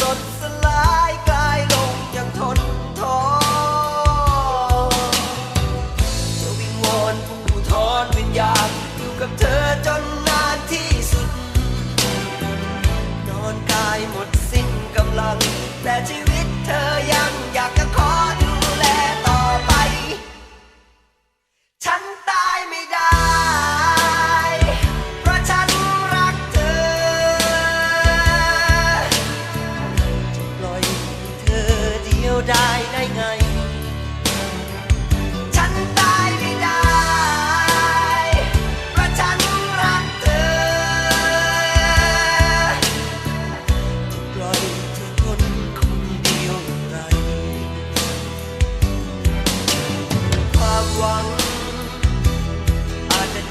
สดสลายกลายลงอย่างทนท้อจะวิงวอนผู้ทอนวิญญาณอยู่กับเธอจนนานที่สุด นอนกายหมดสิ้นกำลังแต่ชี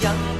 人。